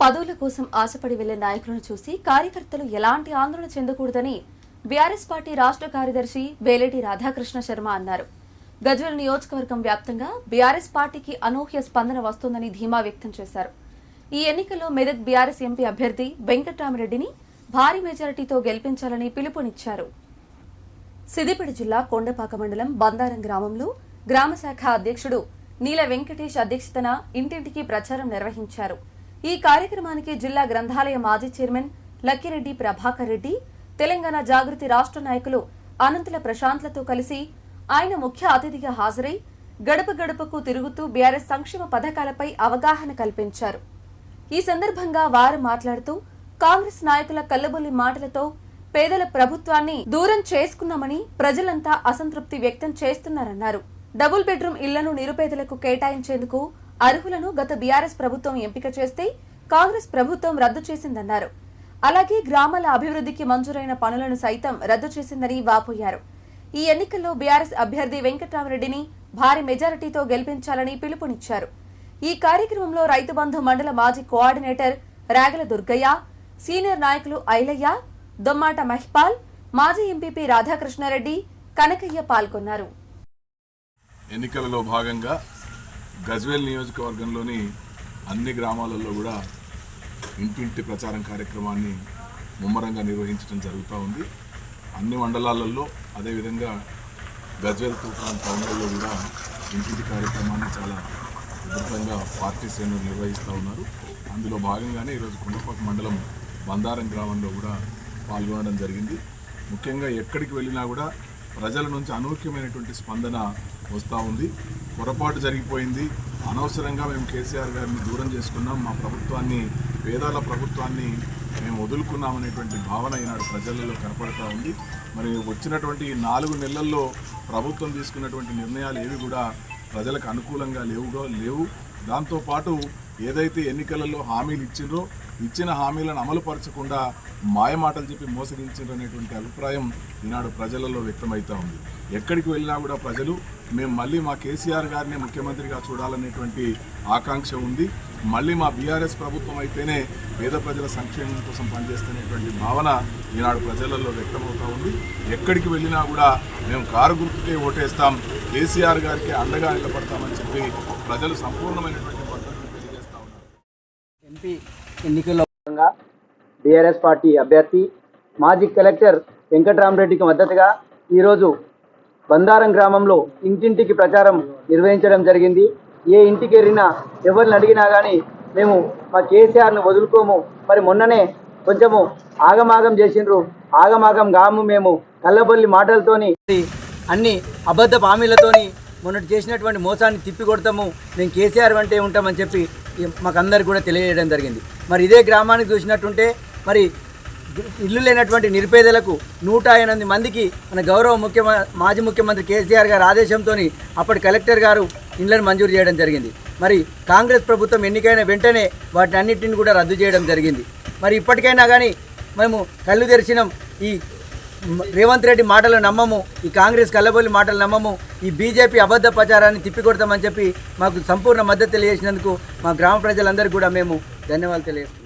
పదవుల కోసం ఆశపడి వెళ్ళే నాయకులను చూసి కార్యకర్తలు ఎలాంటి ఆందోళన చెందకూడదని బీఆర్ఎస్ పార్టీ రాష్ట్ర కార్యదర్శి వేలేటి రాధాకృష్ణ శర్మ అన్నారు. గజ్వెల్ నియోజకవర్గం వ్యాప్తంగా బీఆర్ఎస్ పార్టీకి అనూహ్య స్పందన వస్తోందని ధీమా వ్యక్తం చేశారు. ఈ ఎన్నికల్లో మెదక్ బీఆర్ఎస్ ఎంపీ అభ్యర్థి వెంకట్రామరెడ్డిని భారీ మెజారిటీతో గెలిపించాలని పిలుపునిచ్చారు. సిద్దిపేట జిల్లా కొండపాక మండలం బందారం గ్రామంలో గ్రామ శాఖ అధ్యక్షుడు నీల వెంకటేష్ అధ్యక్షతన ఇంటింటికి ప్రచారం నిర్వహించారు. ఈ కార్యక్రమానికి జిల్లా గ్రంథాలయ మాజీ చైర్మన్ లక్కిరెడ్డి ప్రభాకర్ రెడ్డి తెలంగాణ జాగృతి రాష్ట్ర నాయకులు అనంతుల ప్రశాంత్లతో కలిసి ఆయన ముఖ్య అతిథిగా హాజరై గడప గడపకు తిరుగుతూ బీఆర్ఎస్ సంక్షేమ పథకాలపై అవగాహన కల్పించారు. ఈ సందర్భంగా వారు మాట్లాడుతూ కాంగ్రెస్ నాయకుల కల్లబొల్లి మాటలతో పేదల ప్రభుత్వాన్ని దూరం చేసుకున్నామని ప్రజలంతా అసంతృప్తి వ్యక్తం చేస్తున్నారన్నారు. డబుల్ బెడ్రూమ్ ఇళ్ళను నిరుపేదలకు కేటాయించేందుకు అర్హులను గత బీఆర్ఎస్ ప్రభుత్వం ఎంపిక చేస్తే కాంగ్రెస్ ప్రభుత్వం రద్దు చేసిందన్నారు. అలాగే గ్రామాల అభివృద్ధికి మంజూరైన పనులను సైతం రద్దు చేసిందని వాపోయారు. ఈ ఎన్నికల్లో బీఆర్ఎస్ అభ్యర్థి వెంకట్రామరెడ్డిని భారీ మెజారిటీతో గెలిపించాలని పిలుపునిచ్చారు. ఈ కార్యక్రమంలో రైతు బంధు మండల మాజీ కోఆర్డినేటర్ రాగల దుర్గయ్య సీనియర్ నాయకులు ఐలయ్య దొమ్మాట మహిపాల్ మాజీ ఎంపీపీ రాధాకృష్ణారెడ్డి కనకయ్య పాల్గొన్నారు. ఎన్నికలలో భాగంగా గజ్వేల్ నియోజకవర్గంలోని అన్ని గ్రామాలలో కూడా ఇంటింటి ప్రచారం కార్యక్రమాన్ని ముమ్మరంగా నిర్వహించడం జరుగుతూ ఉంది. అన్ని మండలాలలో అదేవిధంగా గజ్వేల్ తూకాన్ టౌన్లలో కూడా ఇంటింటి కార్యక్రమాన్ని చాలా విధంగా పార్టీ శ్రేణులు నిర్వహిస్తూ ఉన్నారు. అందులో భాగంగానే ఈరోజు కుండపాక మండలం బందారం గ్రామంలో కూడా పాల్గొనడం జరిగింది. ముఖ్యంగా ఎక్కడికి వెళ్ళినా కూడా ప్రజల నుంచి అనూహ్యమైనటువంటి స్పందన వస్తూ ఉంది. పొరపాటు జరిగిపోయింది. అనవసరంగా మేము కేసీఆర్ గారిని దూరం చేసుకున్నాం. మా ప్రభుత్వాన్ని పేదాల ప్రభుత్వాన్ని మేము వదులుకున్నామనేటువంటి భావన ఈనాడు ప్రజలలో కనపడతా ఉంది. మరి వచ్చినటువంటి నాలుగు నెలల్లో ప్రభుత్వం తీసుకున్నటువంటి నిర్ణయాలు ఏవి కూడా ప్రజలకు అనుకూలంగా లేవుగా లేవు. దాంతోపాటు ఏదైతే ఎన్నికలలో హామీలు ఇచ్చిండ్రో ఇచ్చిన హామీలను అమలుపరచకుండా మాయమాటలు చెప్పి మోసగించారు అనేటువంటి అభిప్రాయం ఈనాడు ప్రజలలో వ్యక్తమవుతూ ఉంది. ఎక్కడికి వెళ్ళినా కూడా ప్రజలు మేము మళ్ళీ మా కేసీఆర్ గారిని ముఖ్యమంత్రిగా చూడాలనేటువంటి ఆకాంక్ష ఉంది. మళ్ళీ మా బీఆర్ఎస్ ప్రభుత్వం అయితేనే పేద ప్రజల సంక్షేమం కోసం పనిచేస్తున్నటువంటి భావన ఈనాడు ప్రజలలో వ్యక్తమవుతూ ఉంది. ఎక్కడికి వెళ్ళినా కూడా మేము కారు గుర్తుకే ఓటేస్తాం. కేసీఆర్ గారికి అండగా నిలబడతామని చెప్పి ప్రజలు సంపూర్ణమైనటువంటి పద్ధతులు తెలియజేస్తా ఉన్నారు. ఎంపీ ఎన్నికల్లో బీఆర్ఎస్ పార్టీ అభ్యర్థి మాజీ కలెక్టర్ వెంకటరామరెడ్డికి మద్దతుగా ఈరోజు బందారం గ్రామంలో ఇంటింటికి ప్రచారం నిర్వహించడం జరిగింది. ఏ ఇంటికి వెళ్ళినా ఎవరిని అడిగినా కానీ మేము మా కేసీఆర్ను వదులుకోము. మరి మొన్ననే కొంచెము ఆగమాగం చేసిండ్రు. ఆగమాగం గాము మేము కళ్ళబొల్లి మాటలతోని అన్ని అబద్ధ హామీలతోని మొన్నటి చేసినటువంటి మోసాన్ని తిప్పి కొడతాము మేము కేసీఆర్ వెంటే ఉంటామని చెప్పి మాకందరికి కూడా తెలియజేయడం జరిగింది. మరి ఇదే గ్రామానికి చూసినట్టుంటే మరి ఇల్లు లేనటువంటి నిరుపేదలకు నూట ఎనిమిది మందికి మన గౌరవ ముఖ్యమ మాజీ ముఖ్యమంత్రి కేసీఆర్ గారి ఆదేశంతో అప్పటి కలెక్టర్ గారు ఇండ్లను మంజూరు చేయడం జరిగింది. మరి కాంగ్రెస్ ప్రభుత్వం ఎన్నికైన వెంటనే వాటి అన్నింటిని కూడా రద్దు చేయడం జరిగింది. మరి ఇప్పటికైనా కానీ మేము కళ్ళు తెరిచినాం ఈ రేవంత్ రెడ్డి మాటలు నమ్మము ఈ కాంగ్రెస్ కల్లబొల్లి మాటలు నమ్మము ఈ బీజేపీ అబద్ధ ప్రచారాన్ని తిప్పికొడతామని చెప్పి మాకు సంపూర్ణ మద్దతు తెలియజేసినందుకు మా గ్రామ ప్రజలందరికీ కూడా మేము ధన్యవాదాలు తెలియజేస్తాం